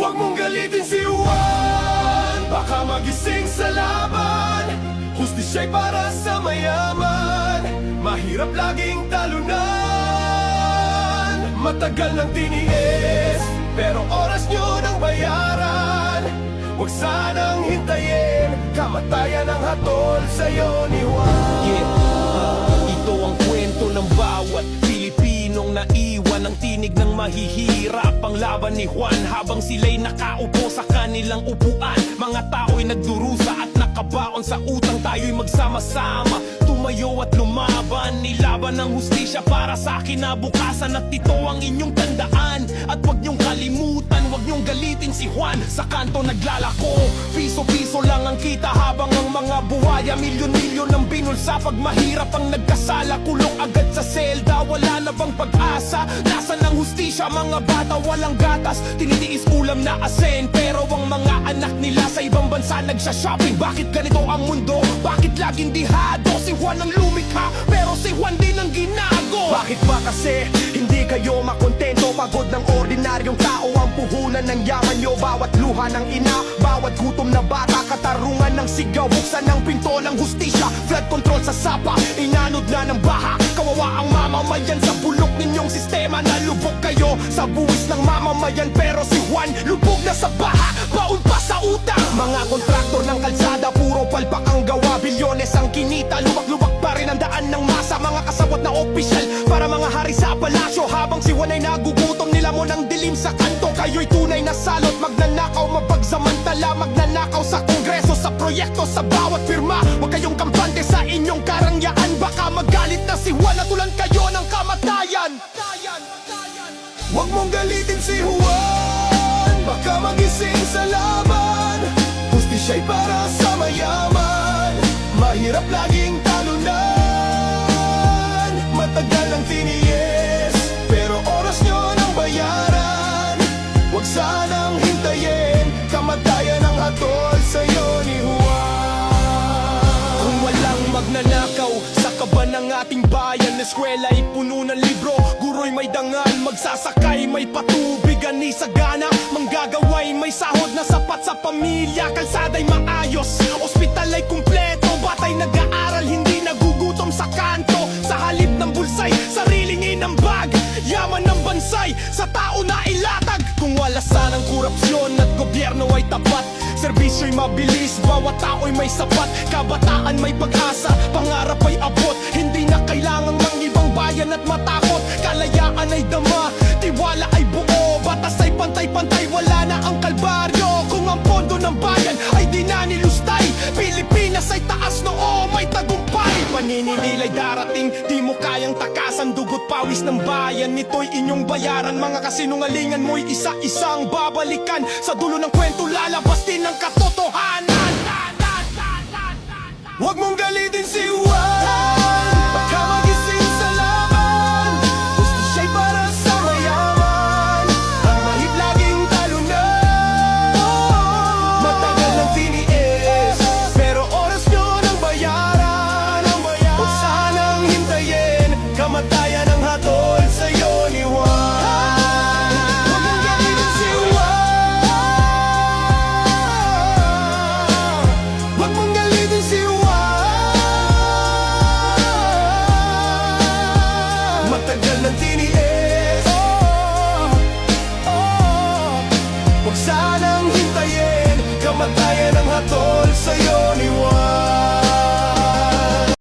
Huwag mong galitin si Juan. Baka magising sa laban. Hustisya'y para sa mayaman. Mahirap laging talunan. Matagal nang tiniis Pero oras nyo nang bayaran. Huwag sanang hintayin Kamatayan ang hatol sa'yo ni Juan. Yeah, tinig ng mahihirap Ang laban ni Juan habang sila'y nakaupo sa kanilang upuan. Mga tao'y nagdurusa at nakabaon sa utang Tayo'y magsama-sama. Tumayo at lumaban Nilaban ng hustisya para sa kinabukasan. At ito ang inyong tandaan At huwag niyong kalimutan Huwag niyong galitin si Juan. Sa kanto naglalako Piso-piso lang ang kita habang ang mga buhaya Milyon-milyon ang binulsa. Pag mahirap ang nagkasala Kulong agad sa selda. Wala na bang pag-asa? Hustisya? Mga bata walang gatas Tinitiis ulam na asin Pero ang mga anak nila sa ibang bansa nagsha-shopping Bakit ganito ang mundo? Bakit laging dihado? Si Juan ang lumikha Pero si Juan din ang ginago Bakit ba kasi hindi kayo makontento Pagod ng ordinaryong tao ang puhunan ng yaman nyo Bawat luha ng ina, bawat gutom na bata Katarungan ng sigaw, buksan ng pinto ng hustisya Flood control sa sapa, inanod na ng baha Kawawa ang mamamayan sa bulok ninyong sistema Nalubog kayo. Sa buwis ng mamamayan Pero si Juan lubog na sa baha Baon pa sa utang. Mga kontraktor ng kalsada, puro palpak ang gawa. Bilyones ang kinita, luwag-luwag pa rin ang daan ng masa. Mga kasawat na opisyal para mga hari sa palasyo. Habang si Juan ay nagugutom nila mo ng dilim sa kanto. Kayo'y tunay na salot, magnanakaw mapagsamantala Magnanakaw sa kongreso, sa proyekto, sa bawat firma Huwag mong galitin si Juan. Baka magising sa laban. Hustisya'y para sa mayaman. Mahirap laging talunan. Matagal ang tiniis Pero oras nyo nang bayaran. Huwag sanang hintayin Kamatayan ang hatol sa'yo ni Juan. Kung walang magnanakaw sa kaba ng ating bayan? Eskwela'y dangal Magsasakay, may patubigan ni sagana Manggagaway, may sahod na sapat sa pamilya. Kalsada'y maayos, ospital ay kumpleto. Batay nag-aaral, hindi nagugutom sa kanto. Sa halip ng bulsay, sariling inambag. Yaman ng bansay, sa tao na ilatag. Kung wala sanang korupsyon at gobyerno ay tapat Serbisyo'y mabilis, bawat tao'y may sapat Kabataan may pag-asa, pangarap ay abot Hindi na kailangan ng ibang bayan at Kalayaan ay dama, tiwala ay buo Batas ay pantay-pantay, wala na ang kalbaryo. Kung ang pondo ng bayan ay di na nilustay Pilipinas ay taas noo, may tagumpay. Paninililay darating, di mo kayang takasan. Dugot pawis ng bayan, ito'y inyong bayaran. Mga kasinungalingan mo'y isa-isang babalikan. Sa dulo ng kwento lalabas din ang katotohanan. Huwag mong galitin si Juan oh, oh. Huwag sanang hintayin Kamatayan